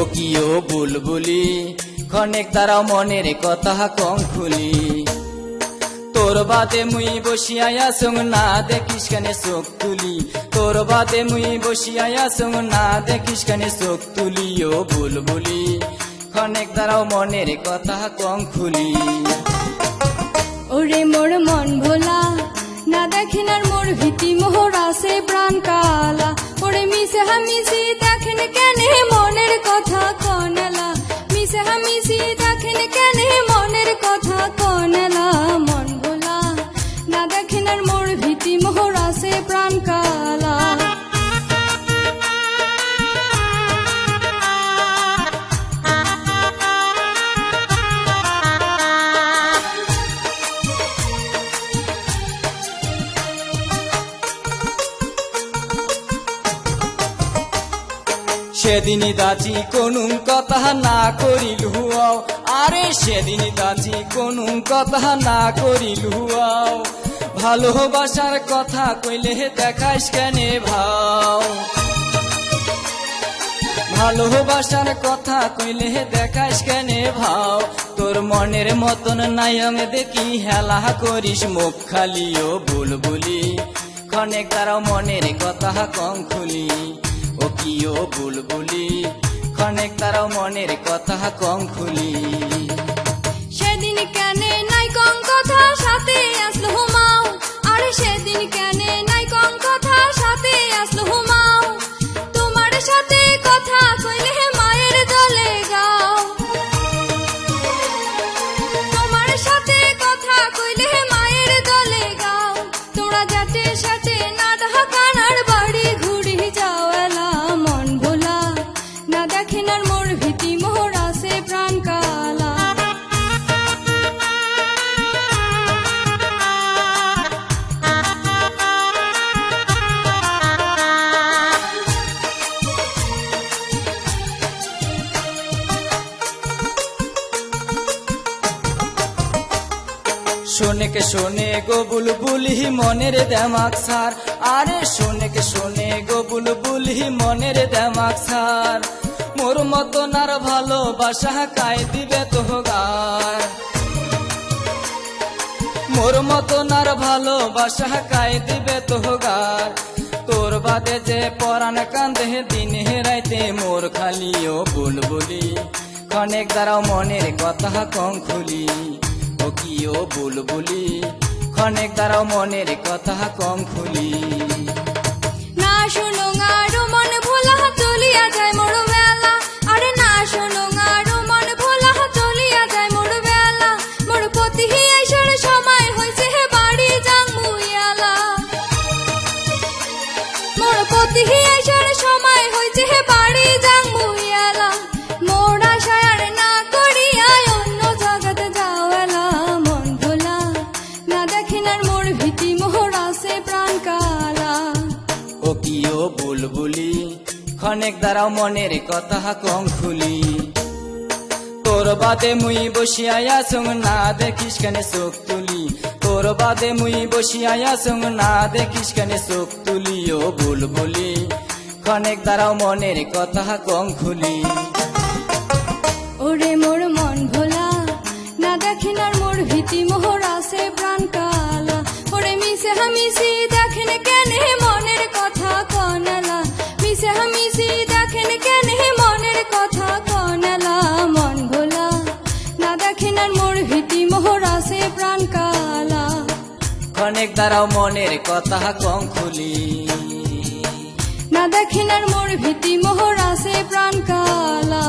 ও কি বুলবুলি, ক্ষণেক তারাও মনের কথা কম খুলি। তোর বাদে মুই বসিয়া সঙ্গ না দেখিস কানে চোখ তুলি। তোর বাদে মুই বসিয়া সঙ্গ না দেখিস কানে চোখ তুলি। ও বুলবুলি, ক্ষণেক তারাও মনের কথা কম খুলি। ওরে মোর মন ভোলা, না দেখেন আর মোর ভীতি, মোহর আছে প্রাণ সেদিনই দাচি কোন কথা না করিল হুয়াও। আরে সেদিনই দাচি কোন কথা না করিল হুয়াও। ভালোবাসার কথা কইলে দেখাইস কেনে ভাও। ভালোবাসার কথা কইলে দেখাইস কেনে ভাও। তোর মনের মতন নাই নায়ং দেখি হেলা করিস মুখ খালিও বুলবুলি। ক্ষণেক তারা মনের কথা কম খুলি। ও বুলবুলি। ক্ষণেক তারা মনের কথা কম খুলি। শোনে কে শোনে গো বুলবুলি মনের দেমাক সার। আরে শোনে কে শোনে গো বুলবুলি মনের দেমাক সার। মোর মতন আর ভালোবাসা কাই দিবে তো গার মোর মতন আর ভালোবাসা কাই দিবে তো গার তোর বাদে যে পরাণ কান্দে দিনে রাইতে মোর খালিও বুলবুলি। অনেক দ্বারাও মনের কথা কম খুলি। ও কি ও বুলবুলি। ক্ষণেক দ্বারাও মনের কথা কম খুলি। না শোনো আরও মন ভোলা, চলিয়া যায় মোর বেলা। আরে না শোনো আরও মন ভোলা, চলিয়া যায় মোর বেলা। মোর পতি সময় হইছে হে বাড়ি যাং মুইয়ালা মোর পতি সময় হইছে হে বাড়ি যাং মুইয়ালা ভীতি মোহর প্রাণ কালা। ও কি ও বুলবুলি ক্ষণেক দ্বারাও মনের কথা কম খুলি তোর বাদে মুই বসিয়া সঙ্গ না দেখিস কেন চোখ তুলি। তোর বাদে মুই বসিয়া সঙ্গ না দেখিস কেন চোখ তুলি। ও বুলবুলি ক্ষণেক দ্বারাও মনের কথা কম খুলি ওরে মোর মন ভোলা না দেখেন আর মোর ভীতি মোহর আছে প্রাণ মিশে হামিসি হ্যাঁ দেখেন কেন মনের কথা কনালা। মিশে হামিসি হ্যাঁ দেখেন কেন মনের কথা কনালা। মন ভোলা না দেখেন আর মোর ভীতি মোহরাসে প্রাণ কালা। ক্ষণেক দাঁড়াও মনের কথা কম খুলি। না দেখেন আর মোর ভীতি মোহরাসে প্রাণ কালা।